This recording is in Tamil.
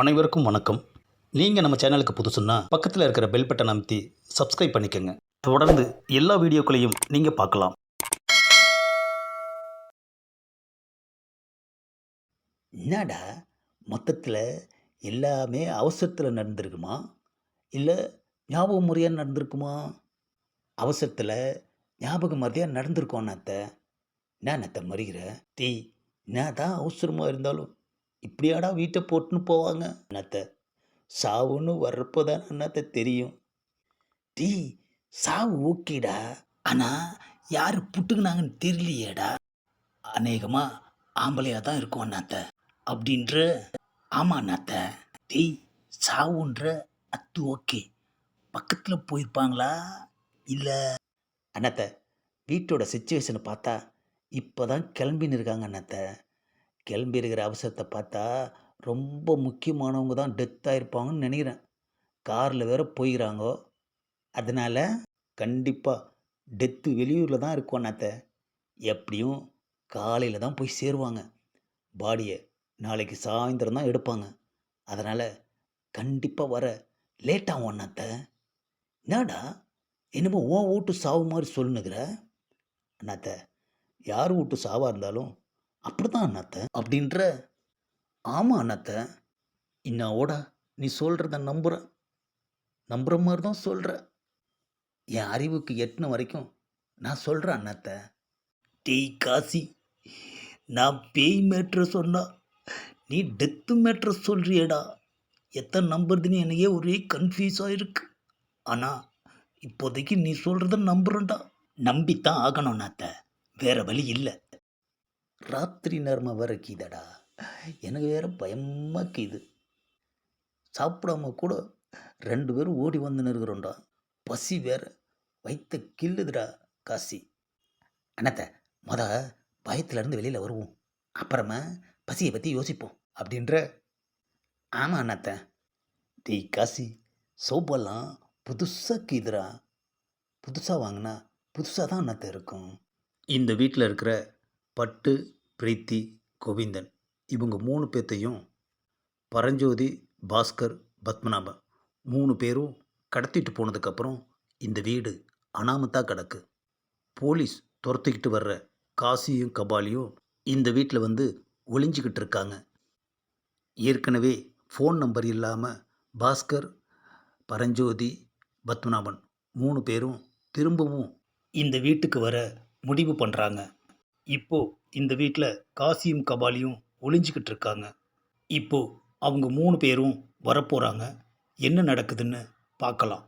அனைவருக்கும் வணக்கம். நீங்கள் நம்ம சேனலுக்கு புதுசுன்னா பக்கத்தில் இருக்கிற பெல் பட்டன் அமைத்தி சப்ஸ்கிரைப் பண்ணிக்கோங்க. தொடர்ந்து எல்லா வீடியோக்களையும் நீங்கள் பார்க்கலாம். என்னடா? மொத்தத்தில் எல்லாமே அவசரத்தில் நடந்திருக்குமா? இல்லை ஞாபக முறையாக நடந்திருக்குமா? அவசரத்தில் ஞாபக மறையாக நடந்திருக்கோம் அண்ணாத்த என்ன அண்ணாத்த மறிகிற தீ என்ன தான் அவசரமாக இருந்தாலும் இப்படியாடா வீட்டை போட்டுன்னு போவாங்க? என்னத்தை சாவுன்னு வர்றப்போ தான் அண்ணாத்த தெரியும். டீ சாவு ஓகேடா. ஆனால் யார் புட்டுக்குனாங்கன்னு தெரியலையேடா. அநேகமாக ஆம்பளையாக தான் இருக்கும் அண்ணாத்த. அப்படின்ற ஆமாம் அண்ணாத்த. டீ சாவுன்ற அத்து ஓகே. பக்கத்தில் போயிருப்பாங்களா? இல்லை. அண்ணாத்த வீட்டோட சுச்சுவேஷனை பார்த்தா இப்போ தான் கிளம்பின்னு இருக்காங்க அண்ணாத்த. கிளம்பி இருக்கிற அவசரத்தை பார்த்தா ரொம்ப முக்கியமானவங்க தான் டெத் ஆகிருப்பாங்கன்னு நினைக்கிறேன். காரில் வேற போயிறாங்கோ அதனால் கண்டிப்பாக டெத்து வெளியூரில் தான் இருக்கும் அண்ணாத்த. எப்படியும் காலையில் தான் போய் சேருவாங்க. பாடியை நாளைக்கு சாயந்தரம் தான் எடுப்பாங்க. அதனால் கண்டிப்பாக வர லேட்டாகும் அண்ணாத்த. என்னடா என்னமோ உன் வீட்டு சாவு மாதிரி சொல்லுனுங்கிற அண்ணாத்த யார் வீட்டு சாவாக இருந்தாலும் அப்படி தான் அண்ணாத்த. அப்படின்ற ஆமாம் அண்ணாத்த. இன்னோட நீ சொல்கிறத நம்புகிறேன் நம்புகிற மாதிரி தான் சொல்கிற என் அறிவுக்கு எட்டின வரைக்கும் நான் சொல்கிறேன் அண்ணாத்த. டெய் காசி நான் பேய் மேட்ரு சொன்னா நீ டெத்து மேட்ரு சொல்கிறியடா எத்தனை நம்புறதுன்னு என்னையே ஒரே கன்ஃபியூஸாக இருக்கு ஆனால் இப்போதைக்கு நீ சொல்கிறத நம்புறேன்டா. நம்பித்தான் ஆகணும் நாத்த வேறு வழி இல்லை. ராத்திரி நேரமாக வேற கீதடா. எனக்கு வேற பயமாக கீது. சாப்பிடாம கூட ரெண்டு பேரும் ஓடி வந்து நிற்கிறோண்டா பசி வேற. வைத்த கில்லுதுடா காசி. அண்ணாத்த மொத பயத்துலேருந்து வெளியில் வருவோம். அப்புறமா பசியை பற்றி யோசிப்போம் அப்படின்ற. ஆமாம் அண்ணாத்த. டீ காசி சோப்பெல்லாம் புதுசாக கீதுடா. புதுசாக வாங்கினா புதுசாக தான் அண்ணாத்த இருக்கும். இந்த வீட்டில் இருக்கிற பட்டு பிரீத்தி கோவிந்தன் இவங்க மூணு பேர்த்தையும் பரஞ்சோதி பாஸ்கர் பத்மநாபன் மூணு பேரும் கடத்திட்டு போனதுக்கப்புறம் இந்த வீடு அனாமத்தாக கிடக்கு. போலீஸ் துரத்திக்கிட்டு வர்ற காசியும் கபாலியும் இந்த வீட்டில் வந்து ஒளிஞ்சிக்கிட்டு இருக்காங்க. ஏற்கனவே ஃபோன் நம்பர் இல்லாமல் பாஸ்கர் பரஞ்சோதி பத்மநாபன் மூணு பேரும் திரும்பவும் இந்த வீட்டுக்கு வர முடிவு பண்ணுறாங்க இப்போ இந்த வீட்டில் காசியும் கபாலியும் ஒளிஞ்சிக்கிட்டு இருக்காங்க இப்போ அவங்க மூணு பேரும் வரப்போகிறாங்க என்ன நடக்குதுன்னு பார்க்கலாம்.